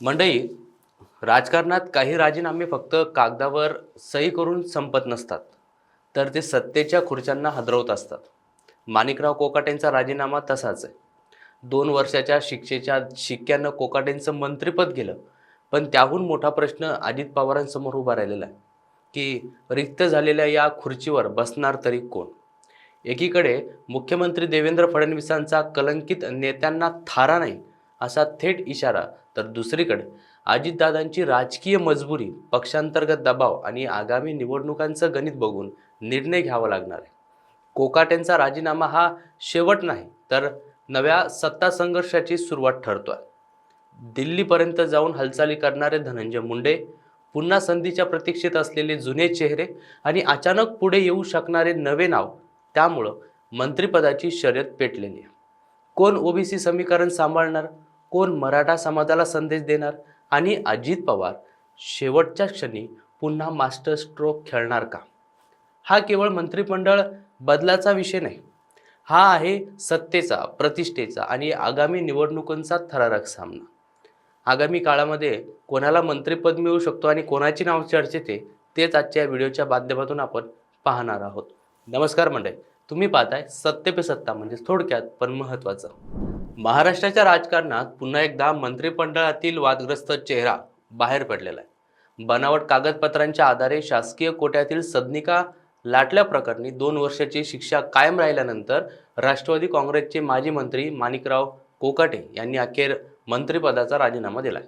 मंडई राजकारणात काही राजीनामे फक्त कागदावर सही करून संपत नसतात तर ते सत्तेच्या खुर्च्यांना हदरवत असतात. माणिकराव कोकाटेंचा राजीनामा तसाच आहे. दोन वर्षाच्या शिक्षेच्या शिक्क्यानं कोकाटेंचं मंत्रिपद गेलं पण त्याहून मोठा प्रश्न अजित पवारांसमोर उभा राहिलेला आहे की रिक्त झालेल्या या खुर्चीवर बसणार तरी कोण? एकीकडे मुख्यमंत्री देवेंद्र फडणवीसांचा कलंकित नेत्यांना थारा नाही असा थेट इशारा तर दुसरीकडे. अजितदादांची राजकीय मजबुरी पक्षांतर्गत दबाव आणि आगामी निवडणुकांचं गणित बघून निर्णय घ्यावा लागणार आहे. कोकाटेंचा राजीनामा हा शेवट नाही तर नव्या सत्ता संघर्षाची सुरुवात ठरतो आहे दिल्लीपर्यंत जाऊन हालचाली करणारे धनंजय मुंडे पुन्हा संधीच्या प्रतीक्षेत असलेले जुने चेहरे आणि अचानक पुढे येऊ शकणारे नवे नाव त्यामुळं मंत्रिपदाची शर्यत पेटलेली आहे. कोण ओबीसी समीकरण सांभाळणार? कोण मराठा समाजाला संदेश देणार? आणि अजित पवार शेवटच्या क्षणी पुन्हा मास्टर स्ट्रोक खेळणार का? हा केवळ मंत्रिमंडळ बदलाचा विषय नाही. हा आहे सत्तेचा प्रतिष्ठेचा आणि आगामी निवडणुकांचा थरारक सामना. आगामी काळामध्ये कोणाला मंत्रिपद मिळू शकतो आणि कोणाची नाव चर्चेत आहे तेच आजच्या या व्हिडिओच्या माध्यमातून आपण पाहणार आहोत. नमस्कार मंडळी तुम्ही पाहताय सत्य पे सत्ता म्हणजे थोडक्यात पण महत्त्वाचं. महाराष्ट्राच्या राजकारणात पुन्हा एकदा मंत्रिमंडळातील वादग्रस्त चेहरा बाहेर पडलेला आहे. बनावट कागदपत्रांच्या आधारे शासकीय कोट्यातील सदनिका लाटल्या प्रकरणी दोन वर्षाची शिक्षा कायम राहिल्यानंतर राष्ट्रवादी काँग्रेसचे माजी मंत्री माणिकराव कोकाटे यांनी अखेर मंत्रिपदाचा राजीनामा दिलाय.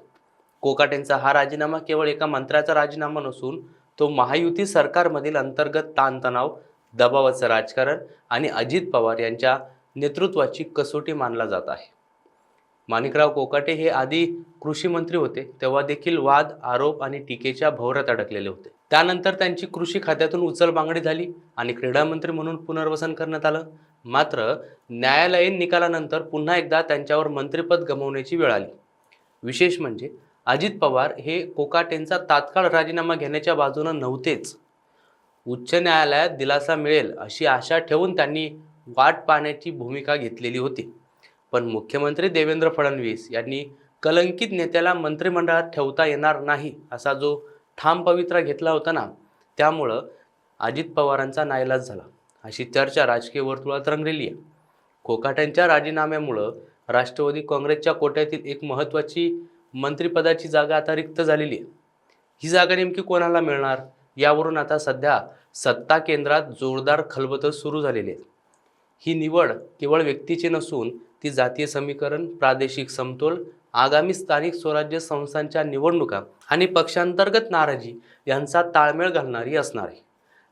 कोकाटेंचा हा राजीनामा केवळ एका मंत्र्याचा राजीनामा नसून तो महायुती सरकारमधील अंतर्गत ताणतणाव दबावाचं राजकारण आणि अजित पवार यांच्या नेतृत्वाची कसोटी मानला जात आहे. माणिकराव कोकाटे हे आधी कृषी मंत्री होते तेव्हा देखील वाद आरोप आणि टीकेच्या भोवऱ्यात अडकलेले होते. त्यानंतर त्यांची कृषी खात्यातून उचलबांगडी झाली आणि क्रीडा मंत्री म्हणून पुनर्वसन करण्यात आलं. मात्र न्यायालयीन निकालानंतर पुन्हा एकदा त्यांच्यावर मंत्रिपद गमावण्याची वेळ आली. विशेष म्हणजे अजित पवार हे कोकाटेंचा तात्काळ राजीनामा घेण्याच्या बाजूनं नव्हतेच. उच्च न्यायालयात दिलासा मिळेल अशी आशा ठेवून त्यांनी वाट पाहण्याची भूमिका घेतलेली होती. पण मुख्यमंत्री देवेंद्र फडणवीस यांनी कलंकित नेत्याला मंत्रिमंडळात ठेवता येणार नाही असा जो ठाम पवित्रा घेतला होता ना त्यामुळं अजित पवारांचा नाईलाज झाला. अशी चर्चा राजकीय वर्तुळात रंगलेली आहे. कोकाट्यांच्या राजीनाम्यामुळं राष्ट्रवादी काँग्रेसच्या कोट्यातील एक महत्त्वाची मंत्रिपदाची जागा आता रिक्त झालेली आहे. ही जागा नेमकी कोणाला मिळणार? यावरून आता सध्या सत्ता केंद्रात जोरदार खलबतं सुरू झालेली आहेत. ही निवड केवळ व्यक्तीची नसून ती जातीय समीकरण प्रादेशिक समतोल आगामी स्थानिक स्वराज्य संस्थांच्या निवडणुका आणि पक्षांतर्गत नाराजी यांचा ताळमेळ घालणारी असणार आहे.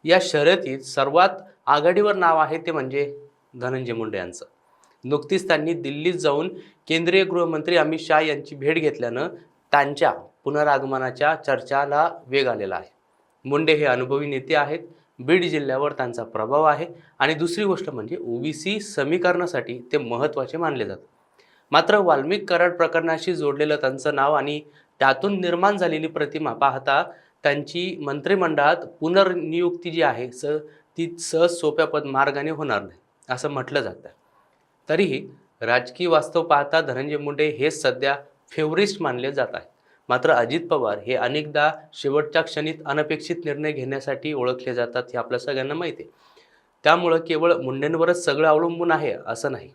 या शर्यतीत सर्वात आघाडीवर नाव आहे ते म्हणजे धनंजय मुंडे यांचं. नुकतीच त्यांनी दिल्लीत जाऊन केंद्रीय गृहमंत्री अमित शाह यांची भेट घेतल्यानं त्यांच्या पुनरागमनाच्या चर्चाला वेग आलेला आहे. मुंडे हे अनुभवी नेते आहेत. बीड जिल्ह्यावर त्यांचा प्रभाव आहे. आणि दुसरी गोष्ट म्हणजे ओबीसी समीकरणासाठी ते महत्त्वाचे मानले जातात. मात्र वाल्मिक कराड प्रकरणाशी जोडलेलं त्यांचं नाव आणि त्यातून निर्माण झालेली प्रतिमा पाहता त्यांची मंत्रिमंडळात पुनर्नियुक्ती जी आहे स ती सहज सोप्या पद मार्गाने होणार नाही असं म्हटलं जातं तरीही राजकीय वास्तव पाहता धनंजय मुंडे हे सध्या फेवरिस्ट मानले जात आहे मात्र अजित पवार हे अनेकदा शेवटच्या क्षणीत अनपेक्षित निर्णय घेण्यासाठी ओळखले जातात हे आपल्या सगळ्यांना माहिती आहे. त्यामुळं केवळ मुंडेंवरच सगळं अवलंबून आहे असं नाही.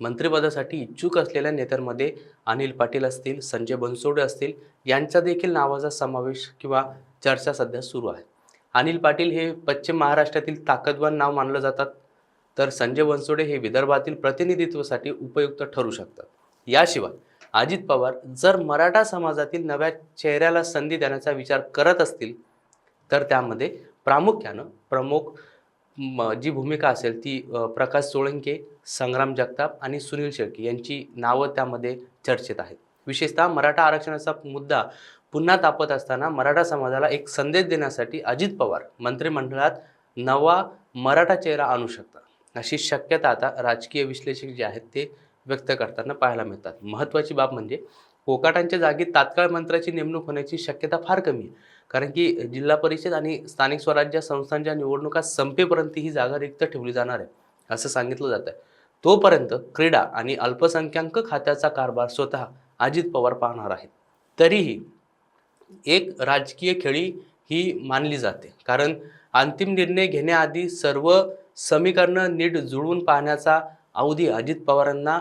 मंत्रिपदासाठी इच्छुक असलेल्या नेत्यांमध्ये अनिल पाटील असतील संजय बनसोडे असतील यांचा देखील नावाचा समावेश किंवा चर्चा सध्या सुरू आहे. अनिल पाटील हे पश्चिम महाराष्ट्रातील ताकदवान नाव मानलं जातात तर संजय बनसोडे हे विदर्भातील प्रतिनिधित्वासाठी उपयुक्त ठरू शकतात. याशिवाय अजित पवार जर मराठा समाजातील नव्या चेहऱ्याला संधी देण्याचा विचार करत असतील तर त्यामध्ये प्रामुख्यानं प्रमुख जी भूमिका असेल ती प्रकाश सोळंके संग्राम जगताप आणि सुनील शेळके यांची नावं त्यामध्ये चर्चेत आहेत. विशेषतः मराठा आरक्षणाचा मुद्दा पुन्हा तापत असताना मराठा समाजाला एक संदेश देण्यासाठी अजित पवार मंत्रिमंडळात नवा मराठा चेहरा आणू शकतात. अशी शक्यता आता राजकीय विश्लेषक जे आहेत ते व्यक्त करताना पाहायला मिळतात. महत्त्वाची बाब म्हणजे कोकाटांच्या जागी तात्काळ मंत्र्याची नेमणूक होण्याची शक्यता फार कमी आहे. कारण की जिल्हा परिषद आणि स्थानिक स्वराज्य संस्थांच्या निवडणुका संपेपर्यंत ही जागा रिक्त ठेवली जाणार आहे असं सांगितलं जात आहे तोपर्यंत क्रीडा आणि अल्पसंख्याक खात्याचा कारभार स्वतः अजित पवार पाहणार आहेत. तरीही एक राजकीय खेळी ही मानली जाते. कारण अंतिम निर्णय घेण्याआधी सर्व समीकरणं नीट जुळवून पाहण्याचा अवधी अजित पवारांना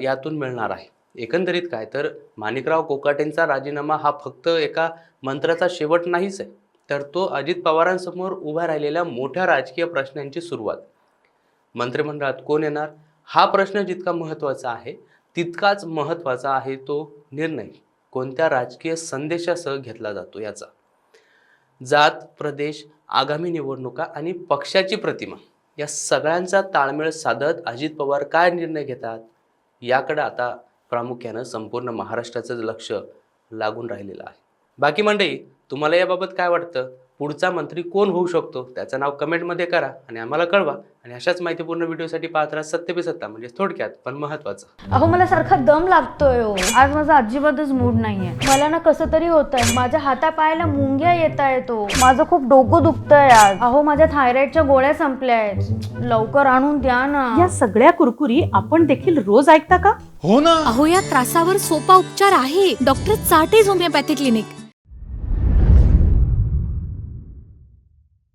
यातून मिळणार आहे. एकंदरीत काय तर माणिकराव कोकाटेंचा राजीनामा हा फक्त एका मंत्राचा शेवट नाहीच आहे तर तो अजित पवारांसमोर उभ्या राहिलेल्या मोठ्या राजकीय प्रश्नांची सुरुवात. मंत्रिमंडळात कोण येणार? हा प्रश्न जितका महत्त्वाचा आहे तितकाच महत्त्वाचा आहे तो निर्णय. कोणत्या राजकीय संदेशासह घेतला जातो याचा? जात प्रदेश आगामी निवडणुका आणि पक्षाची प्रतिमा. या सगळ्यांचा ताळमेळ साधत अजित पवार काय निर्णय घेतात याकडे आता प्रामुख्यानं संपूर्ण महाराष्ट्राचं लक्ष लागून राहिलेलं आहे. बाकी मंडळी तुम्हाला याबाबत काय वाटतं? पुढचा मंत्री कोण होऊ शकतो त्याचं नाव कमेंटमध्ये करा आणि आम्हाला कळवा. आणि अशाच माहितीपूर्ण व्हिडिओसाठी पाहत राहा सत्य पे सत्ता म्हणजे थोडक्यात पण महत्त्वाचं. अहो मला सारखा दम लागतोय हो. आज माझा अजिबातच मूड नाहीये. मला ना कसं तरी होतंय. माझ्या हातापायाला मुंग्या येत येतो माझं खूप डोकं दुखतंय आज. अहो माझ्या थायरॉइडच्या गोळ्या संपल्या आहेत लवकर आणून द्या ना. या सगळ्या कुरकुरी आपण देखील रोज ऐकता का? हो ना. अहो या त्रासावर सोपा उपचार आहे. डॉक्टर चाटेज होमिओपॅथी क्लिनिक.